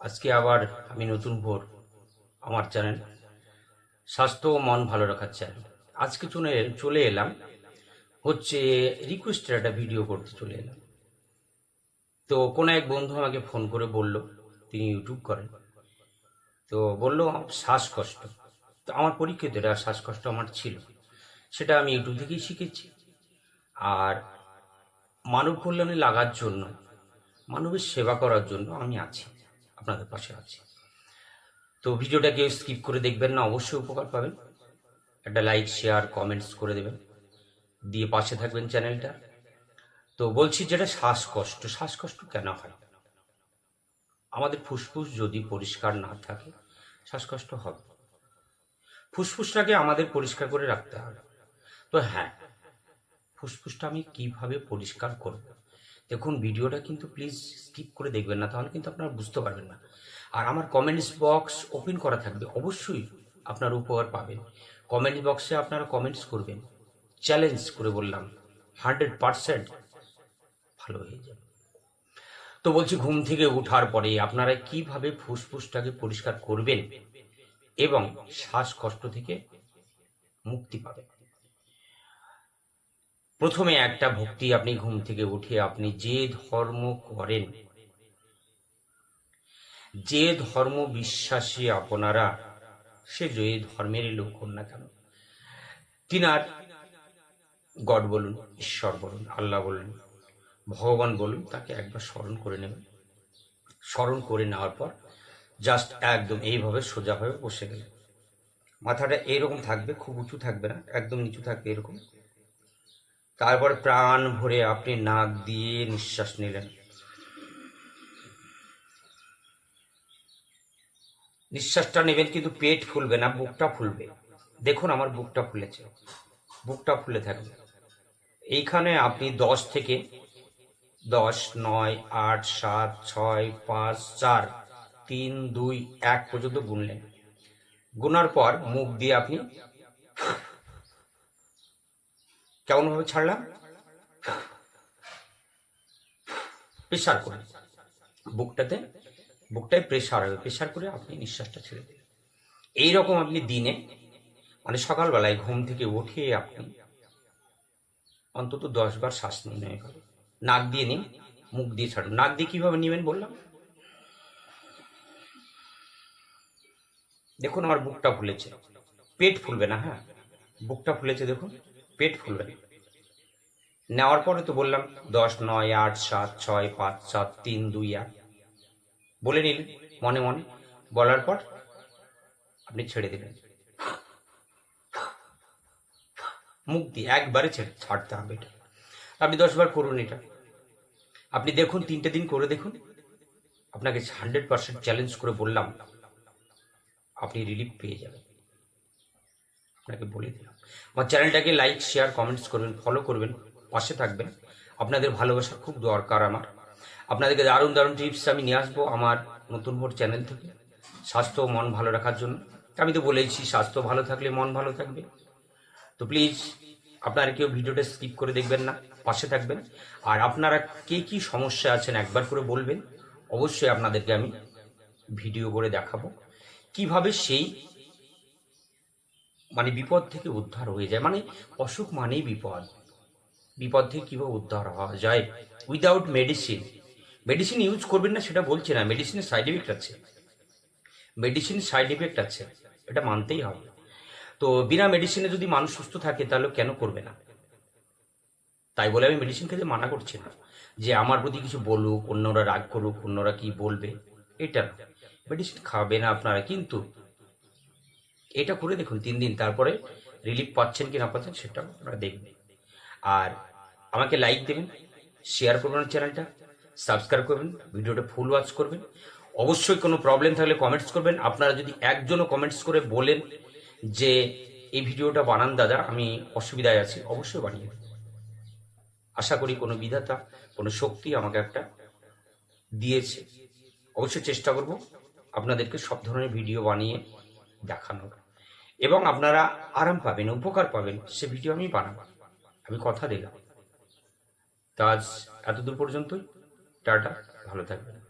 আজকে আবার আমি নতুন ভোর আমার চ্যানেল। স্বাস্থ্য ও মন ভালো রাখার চ্যানেল। আজকে চলে চলে এলাম। হচ্ছে রিকোয়েস্টের একটা ভিডিও করতে চলে এলাম। তো কোনো এক বন্ধু আমাকে ফোন করে বলল, তিনি ইউটিউব করেন। তো বলল, শ্বাসকষ্ট। তো আমার পরীক্ষিত এটা শ্বাসকষ্ট আমার ছিল। সেটা আমি ইউটিউব থেকেই শিখেছি। আর মানব কল্যাণে লাগার জন্য, মানবের সেবা করার জন্য আমি আছি। আপনাদের পাশে আছি। তো ভিডিওটা কেউ স্কিপ করে দেখবেন না, অবশ্যই উপকার পাবেন। একটা লাইক, শেয়ার কমেন্টস করে দেবেন। দিয়ে পাশে থাকবেন চ্যানেলটা। তো বলছি যেটা শ্বাসকষ্ট শ্বাসকষ্ট কেন হয়? আমাদের ফুসফুস যদি পরিষ্কার না থাকে, শ্বাসকষ্ট হবে। ফুসফুসটাকে আমাদের পরিষ্কার করে রাখতে হবে। তো হ্যাঁ ফুসফুসটা আমি কীভাবে পরিষ্কার করব? দেখুন, ভিডিওটা কিন্তু প্লিজ স্কিপ করে দেখবেন না, তাহলে কিন্তু আপনারা বুঝতে পারবেন না। আর আমার কমেন্টস বক্স ওপেন করা থাকবে, অবশ্যই আপনার উপকার পাবেন। কমেন্টস বক্সে আপনারা কমেন্টস করবেন চ্যালেঞ্জ করে বললাম হান্ড্রেড পারসেন্ট ভালো হয়ে যাবে। তো বলছি, ঘুম থেকে ওঠার পরে আপনারা কীভাবে ফুসফুসটাকে পরিষ্কার করবেন এবং শ্বাসকষ্ট থেকে মুক্তি পাবেন? প্রথমে একটা ভক্তি আপনি ঘুম থেকে উঠে আপনি যে ধর্ম করেন, যে ধর্ম বিশ্বাসী আপনারা, সে যে ধর্মেরই লোক হন না কেন, তিনার গড বলুন, ঈশ্বর বলুন, আল্লাহ বলুন, ভগবান বলুন, তাকে একবার স্মরণ করে নেবেন। স্মরণ করে নেওয়ার পর জাস্ট একদম এইভাবে সোজা হয়ে বসে গেলেন। মাথাটা এইরকম থাকবে, খুব উঁচু থাকবে না, একদম নিচু থাকবে এরকম। তারপর প্রাণ ভরে আপনি নাক দিয়ে নিঃশ্বাস নিলেন। নিঃশ্বাসটা নেবেন কিন্তু পেট ফুলবে না, বুকটা ফুলবে। দেখুন আমার বুকটা ফুলেছে। বুকটা ফুলে থাকবে এইখানে আপনি দশ থেকে দশ, নয়, আট, সাত, ছয়, পাঁচ, চার, তিন, দুই, এক পর্যন্ত গুনলেন। গুনার পর মুখ দিয়ে আপনি কেমন ভাবে ছাড়লাম? প্রেশার করে। বুকটাতে, বুকটায় প্রেশার হবে প্রেশার করে আপনি নিঃশ্বাসটা ছেড়ে দেবেন এইরকম আপনি দিনে মানে সকালবেলায় ঘুম থেকে উঠে আপনি অন্তত দশ বার শ্বাস নিন নাক দিয়ে নিন, মুখ দিয়ে ছাড়ুন। নাক দিয়ে কীভাবে নেবেন বললাম? দেখুন, আমার বুকটা ফুলেছে। পেট ফুলবে না হ্যাঁ? বুকটা ফুলেছে, দেখুন। পেট ফুলবে। না নেওয়ার পরে তো বললাম, দশ, নয়, আট, সাত, ছয়, পাঁচ, সাত, তিন, দুই আট বলে নিলেন, মনে মনে। বলার পর আপনি ছেড়ে দিলেন। মুখ দিয়ে একবারে ছেড়ে ছাড়তে হবে এটা। আপনি দশবার করুন এটা। আপনি দেখুন, তিনটে দিন করে দেখুন। আপনাকে হান্ড্রেড পার্সেন্ট চ্যালেঞ্জ করে বললাম, আপনি রিলিফ পেয়ে যাবেন। আপনাকে বলে দিলাম। আমার চ্যানেলটাকে লাইক শেয়ার কমেন্টস করবেন ফলো করবেন, পাশে থাকবেন। আপনাদের ভালোবাসা খুব দরকার আমার। আপনাদেরকে দারুণ দারুণ টিপস আমি নিয়ে আসব আমার নতুন ভোট চ্যানেল থেকে স্বাস্থ্য মন ভালো রাখার জন্য। আমি তো বলেইছি, স্বাস্থ্য ভালো থাকলে মন ভালো থাকবে। তো প্লিজ আপনারা কেউ ভিডিওটা স্কিপ করে দেখবেন না, পাশে থাকবেন। আর আপনারা কে কি সমস্যা আছেন একবার করে বলবেন। অবশ্যই আপনাদেরকে আমি ভিডিও করে দেখাবো। কীভাবে সেই মানে বিপদ থেকে উদ্ধার হয়ে যায়। মানে অসুখ মানেই বিপদ। বিপদ থেকে কীভাবে উদ্ধার হওয়া যায়? উইদাউট মেডিসিন মেডিসিন ইউজ করবেন না সেটা বলছি না। মেডিসিনের সাইড এফেক্ট আছে। মেডিসিন সাইড এফেক্ট আছে। এটা মানতেই হবে। তো বিনা মেডিসিনে যদি মানুষ সুস্থ থাকে, তাহলে কেন করবে না? তাই বলে আমি মেডিসিন খেতে মানা করছি না। যে আমার প্রতি কিছু বলুক, অন্যরা রাগ করুক, অন্যরা কি বলবে, এটা মেডিসিন খাবে না আপনারা, কিন্তু এটা করে দেখুন, তিন দিন তারপরে রিলিফ পাচ্ছেন কি না পাচ্ছেন সেটা আপনারা দেখবেন। আর আমাকে লাইক দেবেন শেয়ার করবেন চ্যানেলটা সাবস্ক্রাইব করবেন ভিডিওটা ফুল ওয়াচ করবেন। অবশ্যই কোনো প্রবলেম থাকলে কমেন্টস করবেন। আপনারা যদি একজনও কমেন্টস করে বলেন যে, এই ভিডিওটা বানান দাদা, আমি অসুবিধায় আছি, অবশ্যই বানিয়ে আশা করি কোনো বিধাতা, কোনো শক্তি আমাকে একটা দিয়েছে। অবশ্যই চেষ্টা করব আপনাদেরকে সব ধরনের ভিডিও বানিয়ে দেখানোর। এবং আপনারা আরাম পাবেন, উপকার পাবেন, সে ভিডিও আমি বানাবো। আমি কথা দিলাম। তা আজ এতদূর পর্যন্তই। টাটা, ভালো থাকবেন।